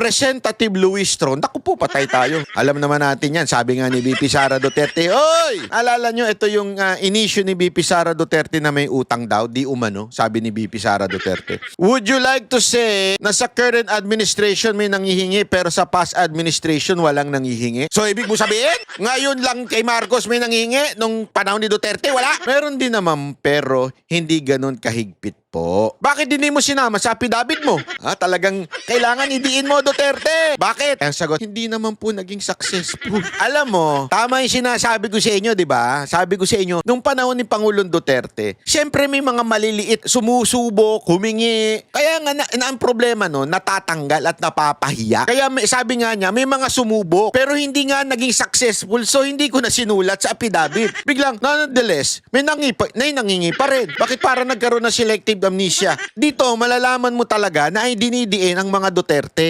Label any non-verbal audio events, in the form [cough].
Representative Luis Tron, naku po, patay tayo. Alam naman natin yan. Sabi nga ni BP Sara Duterte, Oy! Alala nyo, ito yung uh, inisyo ni BP Sara Duterte na may utang daw, di umano, sabi ni BP Sara Duterte. Would you like to say na sa current administration may nangihingi pero sa past administration walang nangihingi? So, ibig mo sabihin, ngayon lang kay Marcos may nangihingi, nung panahon ni Duterte, wala? Meron din naman, pero hindi ganun kahigpit po. Bakit hindi mo sinama sa affidavit mo? Ha, talagang kailangan idiin mo, Duterte. Bakit? Ang sagot, hindi naman po naging successful. [laughs] Alam mo, tama yung sinasabi ko sa inyo, di ba? Sabi ko sa inyo, nung panahon ni Pangulong Duterte, syempre may mga maliliit, sumusubok, humingi. Kaya nga, na, na- ang problema no, natatanggal at napapahiya. Kaya may, sabi nga niya, may mga sumubok, pero hindi nga naging successful, so hindi ko na sinulat sa affidavit. Biglang, nonetheless, may, nangi pa, may nangingi pa rin. Bakit para nagkaroon ng selective amnesia? Dito, malalaman mo talaga na ay dinidiin ang mga Duterte.